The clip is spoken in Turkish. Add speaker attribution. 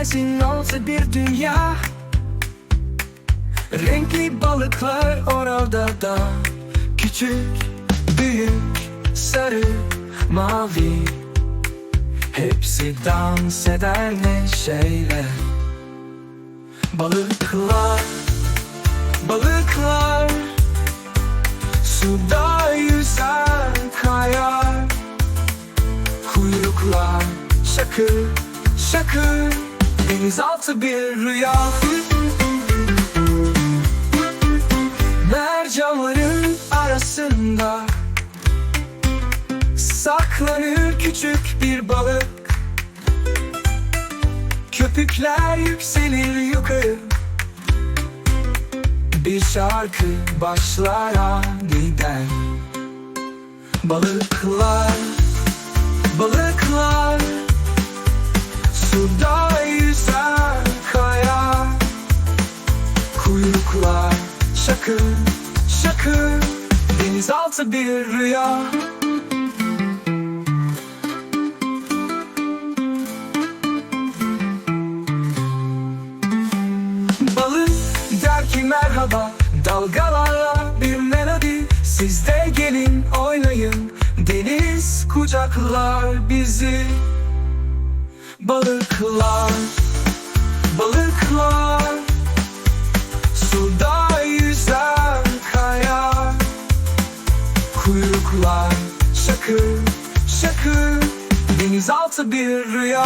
Speaker 1: Sensin olsa bir dünya. Renkli balıklar orada da. Küçük, büyük, sarı, mavi. Hepsi dans eder neşeyle. Balıklar, balıklar. Suda yüzer kayar. Kuyruklar şakır şakır. Denizaltı bir rüya. Mercanların arasında Saklanır küçük bir balık. Köpükler yükselir yukarı. Bir şarkı başlar aniden. Balıklar, balıklar Suda şakır Denizaltı bir rüya. Balık der ki merhaba Dalgalarla bir melodi. Siz de gelin oynayın Deniz kucaklar bizi. Balıklar Balıklar Suda Kuyruklar şakır şakır. Denizaltı bir rüya